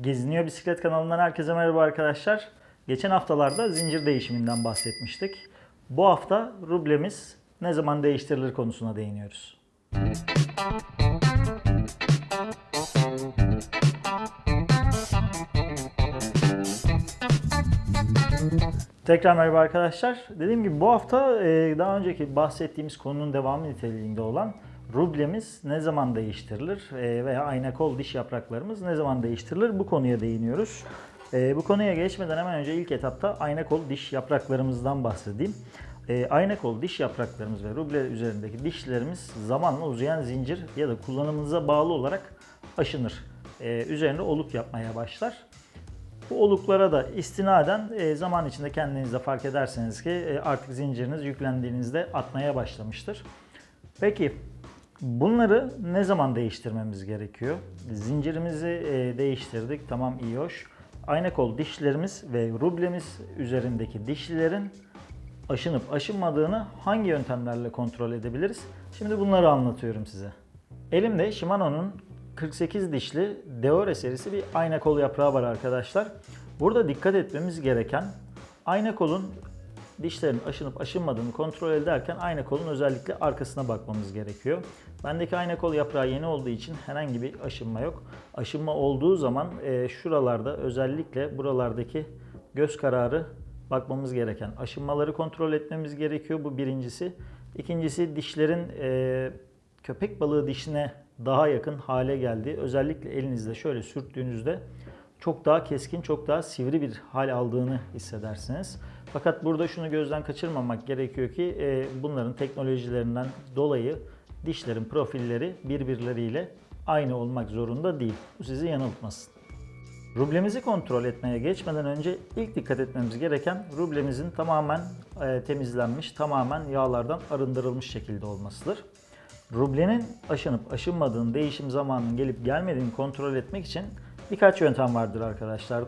Geziniyor Bisiklet kanalından herkese merhaba arkadaşlar. Geçen haftalarda zincir değişiminden bahsetmiştik. Bu hafta rublemiz ne zaman değiştirilir konusuna değiniyoruz. Tekrar merhaba arkadaşlar. Dediğim gibi bu hafta e, daha önceki bahsettiğimiz konunun devamı niteliğinde olan rublemiz ne zaman değiştirilir e, veya ayna kol diş yapraklarımız ne zaman değiştirilir bu konuya değiniyoruz. E, Bu konuya geçmeden hemen önce ilk etapta ayna kol diş yapraklarımızdan bahsedeyim. E, Ayna kol diş yapraklarımız ve ruble üzerindeki dişlerimiz zamanla uzayan zincir ya da kullanımınıza bağlı olarak aşınır. E, Üzerinde oluk yapmaya başlar. Bu oluklara da istinaden e, zaman içinde kendinizde fark ederseniz ki e, artık zinciriniz yüklendiğinizde atmaya başlamıştır. Peki bunları ne zaman değiştirmemiz gerekiyor? Zincirimizi e, değiştirdik. Tamam iyi hoş. Ayna kol dişlerimiz ve rublemiz üzerindeki dişlilerin aşınıp aşınmadığını hangi yöntemlerle kontrol edebiliriz? Şimdi bunları anlatıyorum size. Elimde Shimano'nun 48 dişli Deore serisi bir ayna kol yaprağı var arkadaşlar. Burada dikkat etmemiz gereken ayna kolun dişlerin aşınıp aşınmadığını kontrol ederken ayna kolun özellikle arkasına bakmamız gerekiyor. Bendeki ayna kol yaprağı yeni olduğu için herhangi bir aşınma yok. Aşınma olduğu zaman e, şuralarda özellikle buralardaki göz kararı bakmamız gereken aşınmaları kontrol etmemiz gerekiyor. Bu birincisi. İkincisi dişlerin e, köpek balığı dişine daha yakın hale geldiği. Özellikle elinizde şöyle sürttüğünüzde çok daha keskin, çok daha sivri bir hal aldığını hissedersiniz. Fakat burada şunu gözden kaçırmamak gerekiyor ki e, bunların teknolojilerinden dolayı dişlerin profilleri birbirleriyle aynı olmak zorunda değil. Bu sizi yanıltmasın. Rublemizi kontrol etmeye geçmeden önce ilk dikkat etmemiz gereken rublemizin tamamen e, temizlenmiş, tamamen yağlardan arındırılmış şekilde olmasıdır. Rublenin aşınıp aşınmadığını, değişim zamanının gelip gelmediğini kontrol etmek için birkaç yöntem vardır arkadaşlar.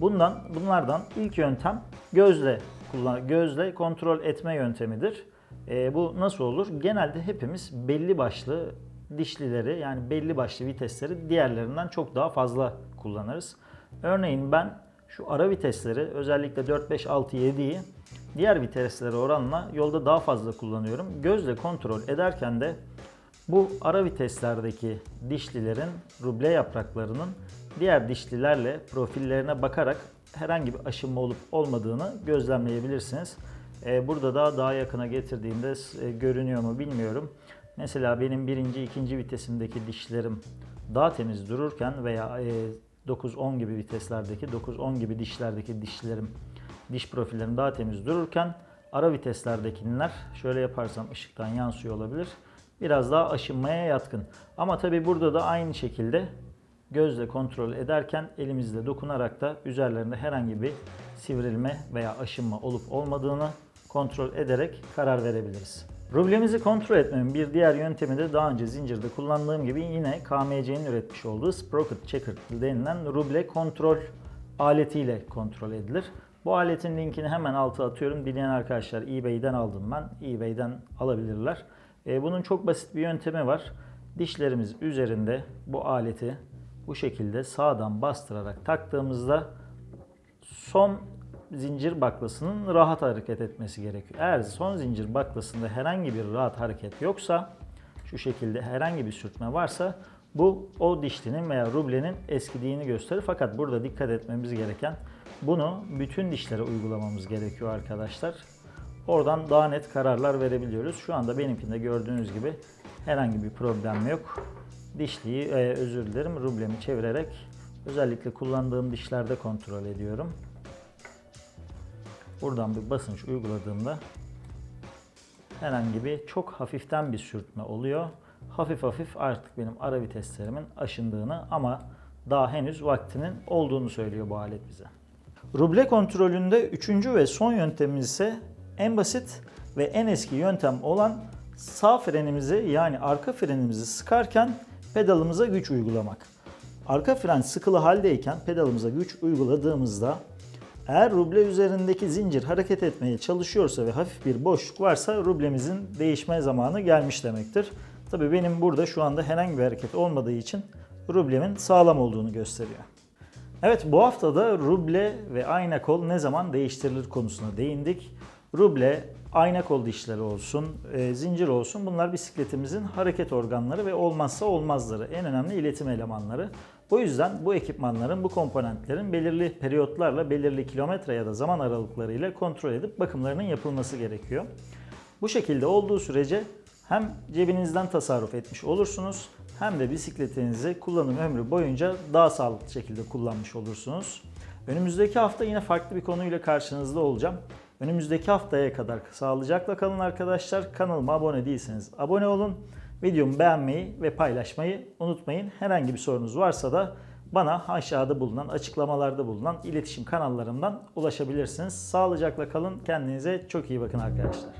Bundan bunlardan ilk yöntem gözle kullan gözle kontrol etme yöntemidir. E, bu nasıl olur? Genelde hepimiz belli başlı dişlileri yani belli başlı vitesleri diğerlerinden çok daha fazla kullanırız. Örneğin ben şu ara vitesleri özellikle 4, 5, 6, 7'yi diğer viteslere oranla yolda daha fazla kullanıyorum. Gözle kontrol ederken de bu ara viteslerdeki dişlilerin ruble yapraklarının diğer dişlilerle profillerine bakarak herhangi bir aşınma olup olmadığını gözlemleyebilirsiniz. Ee, Burada da daha yakına getirdiğimde e, görünüyor mu bilmiyorum. Mesela benim birinci, ikinci vitesimdeki dişlerim daha temiz dururken veya e, 9-10 gibi viteslerdeki, 9-10 gibi dişlerdeki dişlerim, diş profillerim daha temiz dururken ara viteslerdekiler şöyle yaparsam ışıktan yansıyor olabilir. Biraz daha aşınmaya yatkın. Ama tabi burada da aynı şekilde gözle kontrol ederken elimizle dokunarak da üzerlerinde herhangi bir sivrilme veya aşınma olup olmadığını kontrol ederek karar verebiliriz. Rublemizi kontrol etmenin bir diğer yöntemi de daha önce zincirde kullandığım gibi yine KMC'nin üretmiş olduğu Sprocket Checker denilen ruble kontrol aletiyle kontrol edilir. Bu aletin linkini hemen alta atıyorum. Dileyen arkadaşlar eBay'den aldım ben. eBay'den alabilirler. E, bunun çok basit bir yöntemi var. Dişlerimiz üzerinde bu aleti bu şekilde sağdan bastırarak taktığımızda son zincir baklasının rahat hareket etmesi gerekiyor. Eğer son zincir baklasında herhangi bir rahat hareket yoksa, şu şekilde herhangi bir sürtme varsa bu o dişlinin veya rublenin eskidiğini gösterir. Fakat burada dikkat etmemiz gereken bunu bütün dişlere uygulamamız gerekiyor arkadaşlar. Oradan daha net kararlar verebiliyoruz. Şu anda benimkinde gördüğünüz gibi herhangi bir problem yok. Dişliği, e, özür dilerim, rublemi çevirerek özellikle kullandığım dişlerde kontrol ediyorum. Buradan bir basınç uyguladığımda herhangi bir çok hafiften bir sürtme oluyor. Hafif hafif artık benim ara viteslerimin aşındığını ama daha henüz vaktinin olduğunu söylüyor bu alet bize. Ruble kontrolünde üçüncü ve son yöntemimiz ise en basit ve en eski yöntem olan sağ frenimizi yani arka frenimizi sıkarken pedalımıza güç uygulamak. Arka fren sıkılı haldeyken pedalımıza güç uyguladığımızda eğer ruble üzerindeki zincir hareket etmeye çalışıyorsa ve hafif bir boşluk varsa rublemizin değişme zamanı gelmiş demektir. Tabii benim burada şu anda herhangi bir hareket olmadığı için rublemin sağlam olduğunu gösteriyor. Evet bu hafta da ruble ve ayna kol ne zaman değiştirilir konusuna değindik. Ruble, ayna kol dişleri olsun, e, zincir olsun bunlar bisikletimizin hareket organları ve olmazsa olmazları, en önemli iletim elemanları. O yüzden bu ekipmanların, bu komponentlerin belirli periyotlarla, belirli kilometre ya da zaman aralıklarıyla kontrol edip bakımlarının yapılması gerekiyor. Bu şekilde olduğu sürece hem cebinizden tasarruf etmiş olursunuz hem de bisikletinizi kullanım ömrü boyunca daha sağlıklı şekilde kullanmış olursunuz. Önümüzdeki hafta yine farklı bir konuyla karşınızda olacağım. Önümüzdeki haftaya kadar sağlıcakla kalın arkadaşlar. Kanalıma abone değilseniz abone olun. Videomu beğenmeyi ve paylaşmayı unutmayın. Herhangi bir sorunuz varsa da bana aşağıda bulunan, açıklamalarda bulunan iletişim kanallarımdan ulaşabilirsiniz. Sağlıcakla kalın. Kendinize çok iyi bakın arkadaşlar.